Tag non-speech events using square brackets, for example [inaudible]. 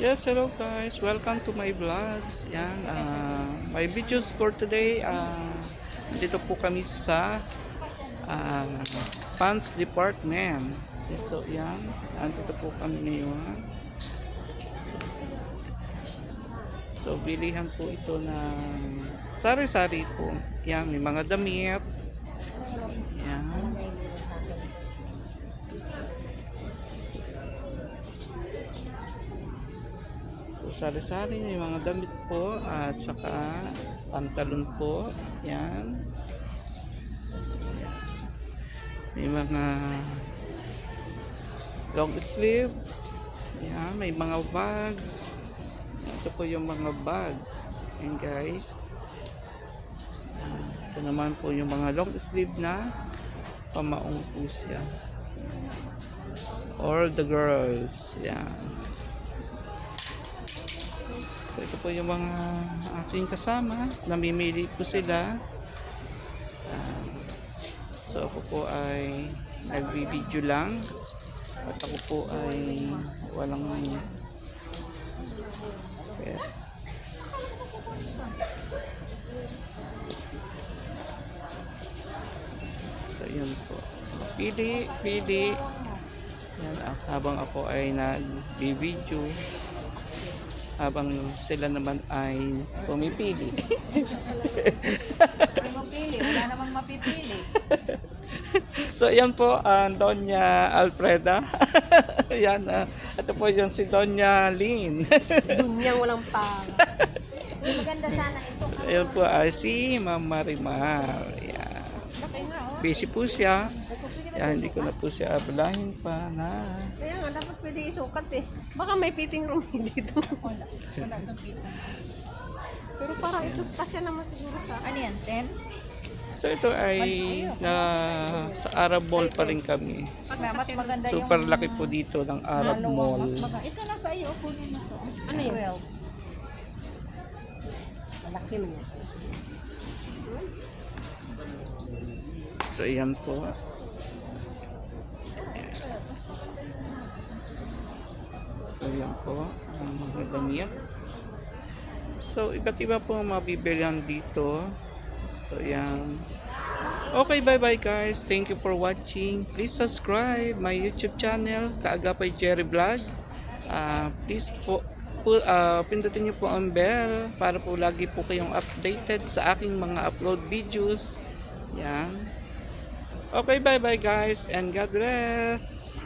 Yes, hello guys. Welcome to my vlogs. Yan, ah, my videos for today. ah, dito po kami sa ah, pants department. So yan. Andito po kami ngayon. So, bilihan po ito ng sari-sari po. Yan, may mga damit. Yan. Sari-sari may mga damit po at saka pantalon po. Yan. May mga long sleeve. Yan, may mga bags. Ito po yung mga bag. Yan guys. Ito naman po yung mga long sleeve na pamaong po siya. All the girls. Yan. Ito po yung mga aking kasama. Namimili po sila. Ah, so ako po ay nagbibideo lang. At ako po ay walang pera. So yun po. Pili, pili. Yan, ah, habang ako ay nag-video habang sila naman ay pumipili. Ay, mapili. Wala namang mapipili. [laughs] so yan po ang Doña Alfreda. [laughs] yan ah. ito po yung si Doña Lynn. [laughs] Dunyang walang pang. Maganda sana ito. Ayan po ay si Ma'am Marimar. Yan. Oh. Busy po siya. Yan, hindi ko na po siya abalahin pa na. Nga, dapat pwede isukat eh. Baka may fitting room [laughs] dito. Wala. Wala sa pita. Pero parang ito kasya naman siguro sa... Ano yan? 10? So ito ay na sa Arab Mall pa rin kami. Na, mas maganda yung... Super laki po dito ng Arab Mall. Mas maganda. Ito na sa iyo. Kunin mo to. Ano yun? 12. Malaki mo yan. So ayan po. Ayan po ang mga damit. So iba't iba po ang mabibilihan dito. So ayan. Okay, bye-bye guys. Thank you for watching. Please subscribe my YouTube channel, Kaagapay Jerry Vlog. Ah, please po, po ah, pindutin niyo po ang bell para po lagi po kayong updated sa aking mga upload videos. Yan. Okay, bye-bye guys and God bless.